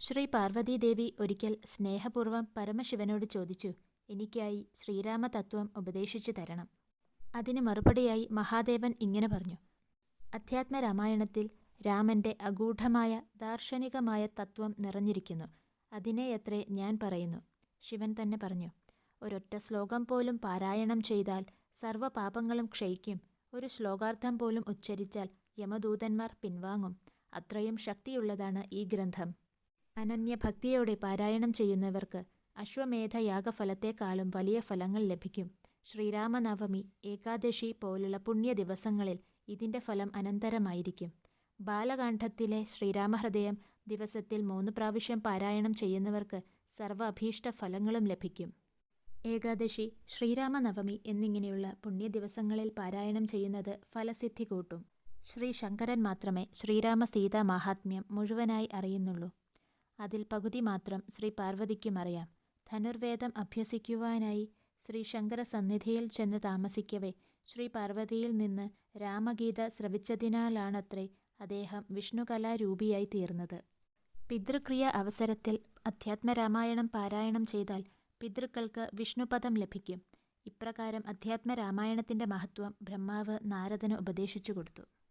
ശ്രീ പാർവതീദേവി ഒരിക്കൽ സ്നേഹപൂർവം പരമശിവനോട് ചോദിച്ചു എനിക്കായി ശ്രീരാമതത്വം ഉപദേശിച്ചു തരണം അതിന് മറുപടിയായി മഹാദേവൻ ഇങ്ങനെ പറഞ്ഞു അധ്യാത്മ രാമായണത്തിൽ രാമന്റെ അഗൂഢമായ ദാർശനികമായ തത്വം നിറഞ്ഞിരിക്കുന്നു. അതിനെയത്രേ ഞാൻ പറയുന്നു ശിവൻ തന്നെ പറഞ്ഞു ഒരൊറ്റ ശ്ലോകം പോലും പാരായണം ചെയ്താൽ സർവ പാപങ്ങളും ക്ഷയിക്കും. ഒരു ശ്ലോകാർത്ഥം പോലും ഉച്ചരിച്ചാൽ യമദൂതന്മാർ പിൻവാങ്ങും. അത്രയും ശക്തിയുള്ളതാണ് ഈ ഗ്രന്ഥം. അനന്യഭക്തിയോടെ പാരായണം ചെയ്യുന്നവർക്ക് അശ്വമേധ യാഗഫലത്തെക്കാളും വലിയ ഫലങ്ങൾ ലഭിക്കും. ശ്രീരാമനവമി ഏകാദശി പോലുള്ള പുണ്യ ദിവസങ്ങളിൽ ഇതിന്റെ ഫലം അനന്തരമായിരിക്കും. ബാലകാന്ഠത്തിലെ ശ്രീരാമഹൃദയം ദിവസത്തിൽ മൂന്ന് പ്രാവശ്യം പാരായണം ചെയ്യുന്നവർക്ക് സർവ അഭീഷ്ട ഫലങ്ങളും ലഭിക്കും. ഏകാദശി ശ്രീരാമനവമി എന്നിങ്ങനെയുള്ള പുണ്യ ദിവസങ്ങളിൽ പാരായണം ചെയ്യുന്നത് ഫലസിദ്ധി കൂട്ടും. ശ്രീ ശങ്കരൻ മാത്രമേ ശ്രീരാമ സീതാ മാഹാത്മ്യം മുഴുവനായി അറിയുന്നുള്ളൂ. അതിൽ പകുതി മാത്രം ശ്രീ പാർവതിക്കും അറിയാം. ധനുർവേദം അഭ്യസിക്കുവാനായി ശ്രീ ശങ്കര സന്നിധിയിൽ ചെന്ന് താമസിക്കവേ. ശ്രീ പാർവതിയിൽ നിന്ന് രാമഗീത ശ്രവിച്ചതിനാലാണത്രേ അദ്ദേഹം വിഷ്ണുകലാരൂപിയായി തീർന്നത്. പിതൃക്രിയ അവസരത്തിൽ അധ്യാത്മരാമായണം പാരായണം ചെയ്താൽ പിതൃക്കൾക്ക് വിഷ്ണുപദം ലഭിക്കും. ഇപ്രകാരം അധ്യാത്മരാമായണത്തിന്റെ മഹത്വം ബ്രഹ്മാവ് നാരദന് ഉപദേശിച്ചു കൊടുത്തു.